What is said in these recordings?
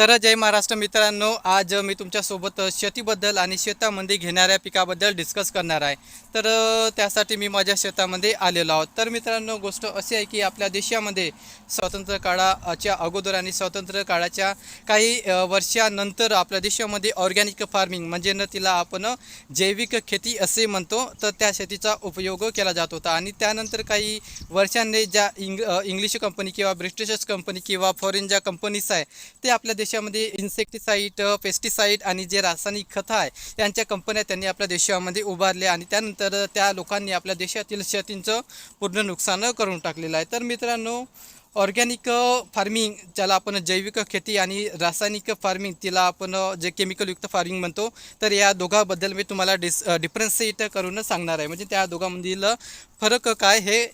तर जय महाराष्ट्र मित्रांनो आज मी तुमच्यासोबत शेतीबद्दल आणि शेतामध्ये घेणाऱ्या पिकाबद्दल डिस्कस करणार आहे. तर त्यासाठी मी माझ्या शेतामध्ये आलेलो आहोत. तर मित्रांनो गोष्ट अशी आहे की आपल्या देशामध्ये स्वातंत्र्य काळाच्या अगोदर आणि स्वातंत्र्य काळाच्या काही वर्षानंतर आपल्या देशामध्ये ऑर्गॅनिक फार्मिंग म्हणजे न तिला आपण जैविक खेती असे म्हणतो तर त्या शेतीचा उपयोग केला जात होता. आणि त्यानंतर काही वर्षांनी ज्या इंग इंग्लिश कंपनी किंवा ब्रिटिश कंपनी किंवा फॉरेन ज्या कंपनीज आहे ते आपल्या देशामध्ये इन्सेक्टिसाईड पेस्टिसाईड आणि जे रासायनिक खतं आहे त्यांच्या कंपन्या त्यांनी आपल्या देशामध्ये उभारल्या आणि त्यानंतर त्या लोकांनी आपल्या देशातील शेतींचं पूर्ण नुकसान करून टाकलेलं आहे. तर मित्रांनो ऑर्गॅनिक फार्मिंग uh, ज्याला आपण जैविक खेती आणि रासायनिक फार्मिंग तिला आपण uh, जे केमिकलयुक्त फार्मिंग म्हणतो तर या दोघांबद्दल मी तुम्हाला डिस uh, डिफरन्सिएट करून सांगणार आहे. म्हणजे त्या दोघांमधील फरक काय हे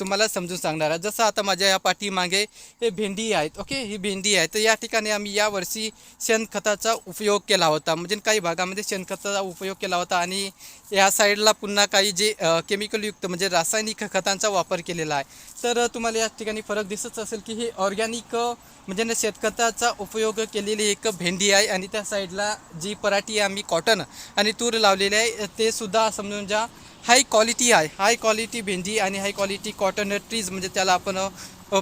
तुम्हाला समजून सांगणार आहे. जसं आता माझ्या या पाठीमागे हे भेंडी आहेत ओके? ही भेंडी आहे. तर या ठिकाणी आम्ही यावर्षी शेणखताचा उपयोग केला होता. म्हणजे काही भागामध्ये शेणखताचा उपयोग केला होता आणि या साईडला पुन्हा काही जे केमिकलयुक्त म्हणजे रासायनिक खतांचा वापर केलेला आहे. तर तुम्हाला या ठिकाणी फरक दिसत असेल की हे ऑर्गॅनिक म्हणजे ना शेतखताचा उपयोग केलेली एक भेंडी आहे आणि त्या साईडला जी पराठी आम्ही कॉटन आणि तूर लावलेली आहे ते सुद्धा समजून ज्या हाय क्वालिटी आहे. हाय क्वालिटी भेंडी आणि हाय क्वालिटी कॉटन ट्रीज म्हणजे त्याला आपण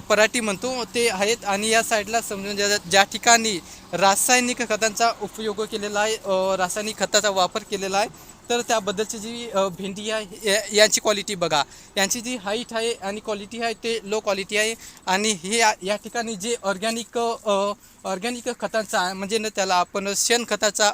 पराठी म्हणतो ते आहेत. आणि या साईडला समजून ज्या ज्या ठिकाणी रासायनिक खतांचा उपयोग केलेला आहे रासायनिक खताचा वापर केलेला आहे तर त्याबद्दलची जी भेंडी आहे या- यांची क्वालिटी बघा. यांची जी हाईट आहे आणि क्वालिटी आहे ते लो क्वालिटी आहे. आणि हे या ठिकाणी जे ऑर्गॅनिक ऑर्गॅनिक खतांचा म्हणजे ना त्याला आपण शेणखताचा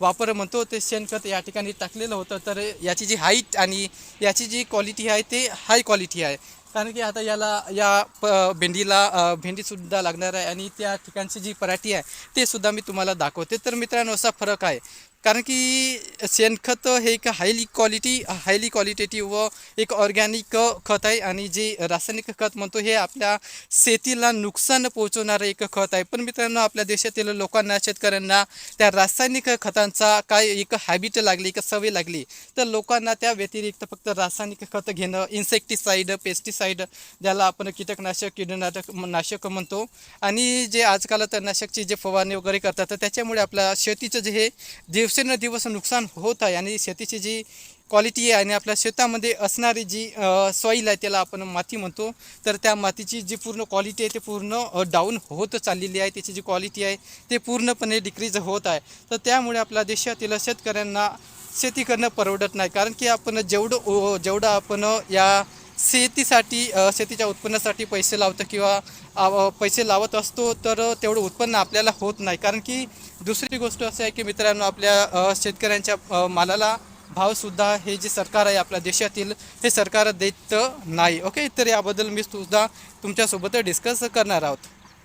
वापर म्हणतो ते शेणखत या ठिकाणी टाकलेलं होतं. तर याची जी हाईट आणि याची जी क्वालिटी आहे ते हाय क्वालिटी आहे. कारण की आता याला या प भेंडीला भेंडीसुद्धा लागणार आहे आणि त्या ठिकाणची जी पराठी आहे ते सुद्धा मी तुम्हाला दाखवते. तर मित्रांनो असा फरक आहे. कारण की शेणखत हे एक हायली क्वालिटी हायली क्वालिटेटिव्ह व एक ऑर्गॅनिक खत आहे आणि जे रासायनिक खत म्हणतो हे आपल्या शेतीला नुकसान पोहोचवणारं एक खत आहे. पण मित्रांनो आपल्या देशातील लोकांना शेतकऱ्यांना त्या रासायनिक खतांचा काय एक हॅबिट लागली एक सवय लागली तर लोकांना त्या व्यतिरिक्त फक्त रासायनिक खत घेणं इन्सेक्टिसाईड पेस्टिसाईड ज्याला आपण कीटकनाशक कीटनाशक नाशक म्हणतो. आणि जे आजकाल तर नाशकची जे फवारणी वगैरे करतात तर त्याच्यामुळे आपल्या शेतीचं जे हे दिवसेंदिवस नुकसान होत आहे आणि शेतीची जी क्वालिटी आहे आणि आपल्या शेतामध्ये असणारी जी सॉईल आहे त्याला आपण माती म्हणतो. तर त्या मातीची जी पूर्ण क्वालिटी आहे ते पूर्ण डाऊन होत चाललेली आहे. त्याची जी क्वालिटी आहे ते पूर्णपणे डिक्रीज होत आहे. तर त्यामुळे आपल्या देशातील शेतकऱ्यांना शेती करणं परवडत नाही. कारण की आपण जेवढं ओ- जेवढं आपण या शेतीसाठी शेतीच्या उत्पन्नासाठी पैसे लावतो किंवा पैसे लावत असतो तर तेवढं उत्पन्न आपल्याला होत नाही. कारण की दुसरी गोष्ट असं आहे की मित्रांनो आपल्या शेतकऱ्यांच्या मालाला भावसुद्धा हे जे सरकार आहे आपल्या देशातील हे सरकार देत नाही. ओके? तर याबद्दल मी सुद्धा तुमच्यासोबत डिस्कस करणार आहोत.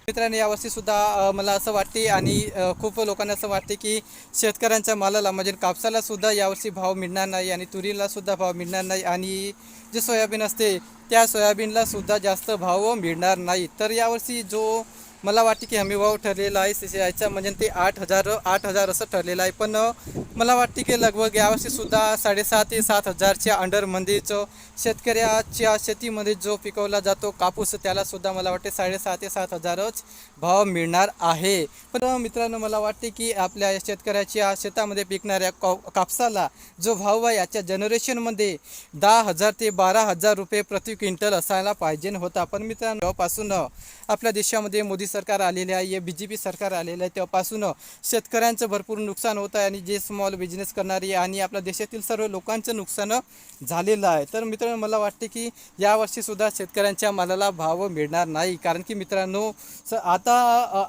मित्रांनो यावर्षी सुद्धा मला असं वाटते आणि खूप लोकांना असं वाटते की शेतकऱ्यांच्या मालाला म्हणजे कापसाला सुद्धा यावर्षी भाव मिळणार नाही आणि तुरीला सुद्धा भाव मिळणार नाही आणि जे सोयाबीन असते त्या सोयाबीनला सुद्धा जास्त भाव मिळणार नाही. तर यावर्षी जो मला वाटते की हमीभाव ठरलेला आहे सी सी आयचा म्हणजे ते आठ हजार आठ हजार असं ठरलेलं आहे. पण मला वाटते की लगभग यावर्षीसुद्धा साडेसहा ते सात हजारच्या अंडरमध्येच शेतकऱ्याच्या शेतीमध्ये जो पिकवला जातो कापूस त्यालासुद्धा मला वाटते साडेसहा ते सात हजारच भाव मिळणार आहे. पण मित्रांनो मला वाटते की आपल्या शेतकऱ्याच्या शेतामध्ये पिकणाऱ्या कॉ कापसाला जो भाव आहे याच्या जनरेशनमध्ये दहा हजार ते बारा हजार रुपये प्रति क्विंटल असायला पाहिजे होता. पण मित्रांनो पासून आपल्या देशामध्ये मोदी सरकार आलेले आहे बी जे पी सरकार आलेलं आहे तेव्हापासून शेतकऱ्यांचं भरपूर नुकसान होत आहे आणि जे स्मॉल बिझनेस करणारी आणि आपल्या देशातील सर्व लोकांचं नुकसान झालेलं आहे. तर मित्रांनो मला वाटते की यावर्षीसुद्धा शेतकऱ्यांच्या मालाला भाव मिळणार नाही. कारण की मित्रांनो स आता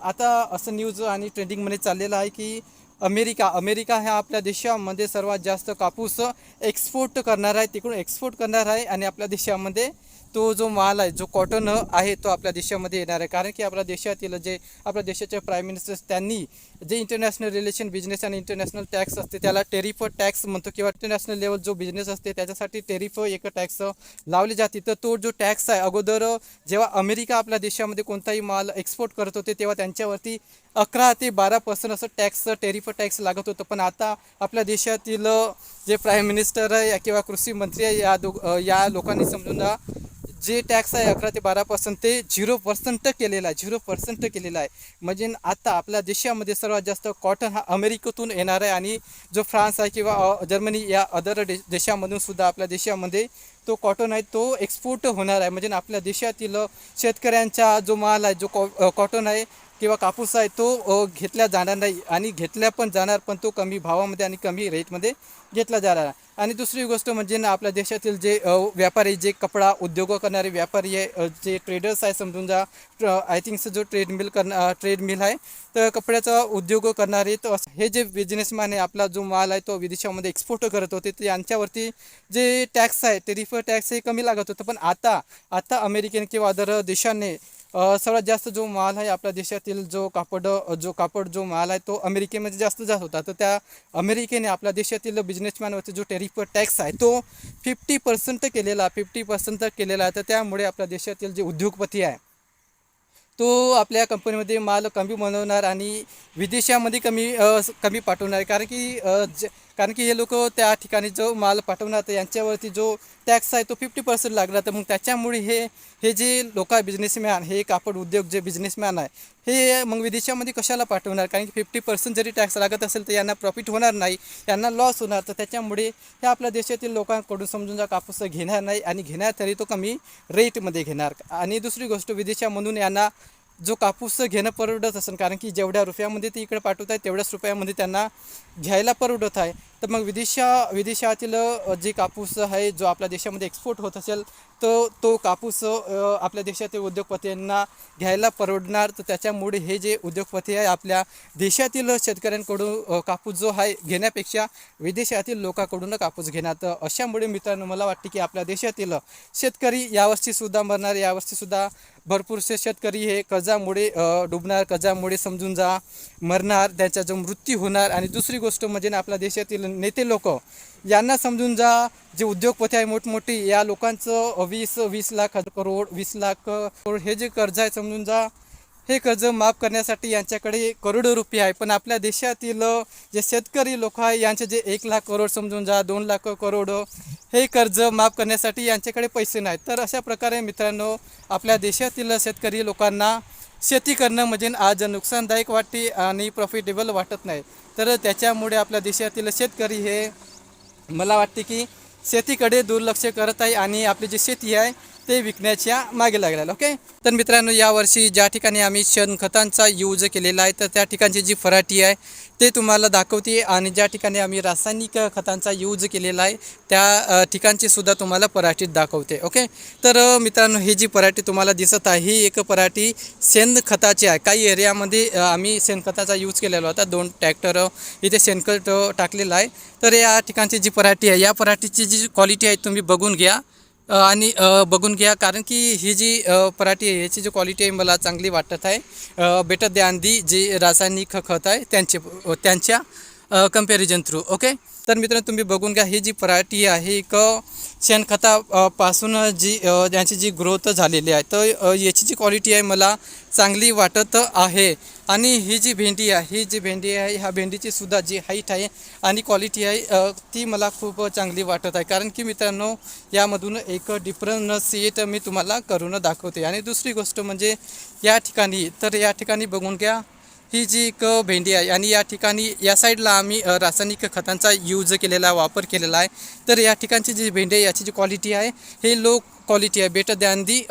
आता असं न्यूज आणि ट्रेंडिंगमध्ये चाललेलं आहे की अमेरिका अमेरिका ह्या आपल्या देशामध्ये सर्वात जास्त कापूस एक्सपोर्ट करणार आहे. तिकडून एक्सपोर्ट करणार आहे आणि आपल्या देशामध्ये तो जो माल आहे जो कॉटन आहे तो आपल्या देशामध्ये येणार आहे. कारण की आपल्या देशातील जे आपल्या देशाचे प्राईम मिनिस्टर त्यांनी जे इंटरनॅशनल रिलेशन बिझनेस आणि इंटरनॅशनल टॅक्स असते त्याला टेरिफ टॅक्स म्हणतो किंवा इंटरनॅशनल लेवल जो बिझनेस असते त्याच्यासाठी टेरिफ एक टॅक्स लावली जाते. तर तो जो टॅक्स आहे अगोदर जेव्हा अमेरिका आपल्या देशामध्ये कोणताही माल एक्सपोर्ट करत होते तेव्हा त्यांच्यावरती अकरा ते बारा पर्सेंट असं टॅक्स टेरिफ टॅक्स लागत होतं. पण आता आपल्या देशातील जे प्राईम मिनिस्टर आहे किंवा कृषी मंत्री आहे या दो या लोकांनी समजून जे टॅक्स आहे अकरा ते बारा पर्सेंट ते झिरो पर्सेंट केलेला आहे झिरो पर्सेंट केलेला आहे. म्हणजे आता आपल्या देशामध्ये सर्वात जास्त कॉटन हा अमेरिकेतून येणार आहे आणि जो फ्रान्स आहे किंवा जर्मनी या अदर दे देशामधून सुद्धा आपल्या देशामध्ये तो कॉटन आहे तो एक्सपोर्ट होणार आहे. म्हणजे आपल्या देशातील शेतकऱ्यांचा जो माल आहे जो कॉ कॉटन आहे किंवा कापूस आहे तो घेतला जाणार नाही आणि घेतल्या पण जाणार पण तो कमी भावामध्ये आणि कमी रेटमध्ये घेतला जाणार आहे. आणि दुसरी गोष्ट म्हणजे ना आपल्या देशातील जे व्यापारी जे कपडा उद्योग करणारे व्यापारी आहे जे ट्रेडर्स आहे समजून जा आय थिंक जो ट्रेड मिल करणार ट्रेड मिल आहे तर कपड्याचा उद्योग करणारे तर हे जे बिझनेसमॅन आहे आपला जो माल आहे तो विदेशामध्ये एक्सपोर्ट करत होते तर यांच्यावरती जे टॅक्स आहे ते रिफर टॅक्स हे कमी लागत होतं पण आता आता अमेरिकेने किंवा अदर देशाने सर्वात जास्त जो माल आहे आपल्या देशातील जो कापड जो कापड जो माल आहे तो अमेरिकेमध्ये जास्त जात होता. तर त्या अमेरिकेने आपल्या देशातील बिझनेसमॅनवरती जो टेरिफ टॅक्स आहे तो फिफ्टी पर्सेंट केलेला फिफ्टी पर्सेंट केलेला आहे. तर त्यामुळे आपल्या देशातील जे उद्योगपती आहे तो आपल्या कंपनीमध्ये माल कमी बनवणार आणि विदेशामध्ये कमी कमी पाठवणार. कारण की कारण की हे लोक त्या ठिकाणी जो माल पाठवणार तर यांच्यावरती जो टॅक्स आहे तो फिफ्टी पर्सेंट लागला तर मग त्याच्यामुळे हे हे जे लोक आहे बिझनेसमॅन हे कापड उद्योग जे बिझनेसमॅन आहे हे मग विदेशामध्ये कशाला पाठवणार? कारण की फिफ्टी पर्सेंट जरी टॅक्स लागत असेल तर यांना प्रॉफिट होणार नाही यांना लॉस होणार. तर त्याच्यामुळे हे आपल्या देशातील लोकांकडून समजून जा कापूस घेणार नाही आणि घेणार तरी तो कमी रेटमध्ये घेणार. आणि दुसरी गोष्ट विदेशामधून यांना जो कापूस घेणं परवडत असेल कारण की जेवढ्या रुपयामध्ये ते इकडे पाठवत आहे तेवढ्याच रुपयामध्ये त्यांना घ्यायला परवडत आहे. तर मग विदेशा विदेशातील जे कापूस आहे जो आपल्या देशामध्ये एक्सपोर्ट होत असेल तर तो कापूस आपल्या देशातील उद्योगपतींना घ्यायला परवडणार. तर त्याच्यामुळे हे जे उद्योगपती आहे आपल्या देशातील शेतकऱ्यांकडून कापूस जो आहे घेण्यापेक्षा विदेशातील लोकांकडून कापूस घेणार. तर अशामुळे मित्रांनो मला वाटते की आपल्या देशातील शेतकरी यावर्षीसुद्धा मरणार. यावर्षीसुद्धा भरपूरसे शेतकरी हे कर्जामुळे डुबणार. कर्जामुळे समजून जा मरणार. त्यांचा जो मृत्यू होणार. आणि दुसरी गोष्ट म्हणजे ना आपल्या देशातील नेते लोक यांना समजून जा जे उद्योगपती आहे मोठमोठी या लोकांचं वीस वीस लाख करोड वीस लाख करोड हे जे कर्ज आहे समजून जा. हे कर्ज माफ करण्यासाठी यांच्याकडे करोडो रुपये आहे. पण आपल्या देशातील जे शेतकरी लोक आहे यांचे जे एक लाख करोड समजून जा दोन लाख करोड हे कर्ज माफ करण्यासाठी यांच्याकडे पैसे नाहीत. तर अशा प्रकारे मित्रांनो आपल्या देशातील शेतकरी लोकांना शेती करणं म्हणजे आज नुकसानदायक वाटते आणि प्रॉफिटेबल वाटत नाही. तर त्याच्यामुळे आपल्या देशातील शेतकरी हे मला वाटते की शेतीकडे दुर्लक्ष करत आहे आणि आपली जी शेती आहे ते विकण्याच्या मागे लागलेलं ओके तर मित्रांनो यावर्षी ज्या ठिकाणी आम्ही शेणखतांचा यूज केलेला आहे तर त्या ठिकाणची जी फराटी आहे ते तुम्हाला दाखवते. आणि ज्या ठिकाणी आम्ही रासायनिक खतांचा यूज केलेला आहे त्या ठिकाणची सुद्धा तुम्हाला पराठीत दाखवते ओके तर मित्रांनो ही जी पराठी तुम्हाला दिसत आहे ही एक पराठी शेणखताची आहे. काही एरियामध्ये आम्ही शेणखताचा यूज केलेला होता दोन ट्रॅक्टर इथे शेणखत टाकलेलं आहे. तर या ठिकाणची जी पराठी आहे या पराठीची जी क्वालिटी आहे तुम्ही बघून घ्या. आणि बघून घ्या कारण की ही जी पराठी आहे याची जी क्वालिटी आहे मला चांगली वाटत आहे. बेटर दॅन दी जी रासायनिक खत आहे त्यांचे त्यांच्या कंपॅरिझन थ्रू ओके तर मित्रांनो तुम्ही बघून घ्या ही जी पराठी आहे एक शेणखता पासून जी यांची जी ग्रोथ झालेली आहे तर याची जी क्वालिटी आहे मला चांगली वाटत आहे. आणि ही जी भेंडी आहे ही जी भेंडी आहे ह्या भेंडीची सुद्धा जी हाईट आहे आणि क्वालिटी आहे ती मला खूप चांगली वाटत आहे. कारण की मित्रांनो यामधून एक डिफरन्स येत मी तुम्हाला करून दाखवते. आणि दुसरी गोष्ट म्हणजे या ठिकाणी तर या ठिकाणी बघून घ्या ही जी एक भेंडी आहे आणि या ठिकाणी या साईडला आम्ही रासायनिक खतांचा यूज केलेला वापर केलेला आहे. तर या ठिकाणची जी भेंडी आहे याची जी क्वालिटी आहे हे लो क्वालिटी आहे. बेटर दॅन दी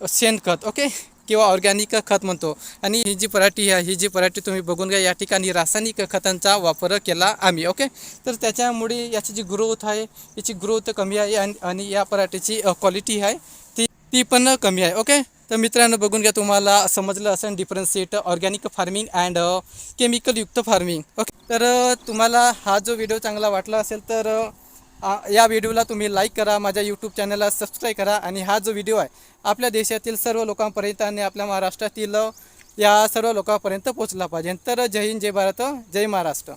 शेणखत ओके किंवा ऑर्गॅनिक खत म्हणतो. आणि ही जी पराठी आहे ही जी पराठी तुम्ही बघून घ्या या ठिकाणी रासायनिक खतांचा वापर केला आम्ही ओके तर त्याच्यामुळे याची जी ग्रोथ आहे याची ग्रोथ कमी आहे आणि आणि या पराठीची क्वालिटी आहे ती ती पण कमी आहे ओके तर मित्रांनो बघून घ्या तुम्हाला समजलं असेल डिफरन्सिएट ऑर्गॅनिक फार्मिंग अँड केमिकलयुक्त फार्मिंग ओके तर uh, तुम्हाला हा जो व्हिडिओ चांगला वाटला असेल तर uh, या व्हिडिओला तुम्ही लाईक करा माझ्या यूट्यूब चॅनलला सबस्क्राईब करा आणि हा जो व्हिडिओ आहे आपल्या देशातील सर्व लोकांपर्यंत आणि आपल्या महाराष्ट्रातील uh, या सर्व लोकांपर्यंत पोचला पाहिजे. तर जय हिंद जय भारत जय महाराष्ट्र.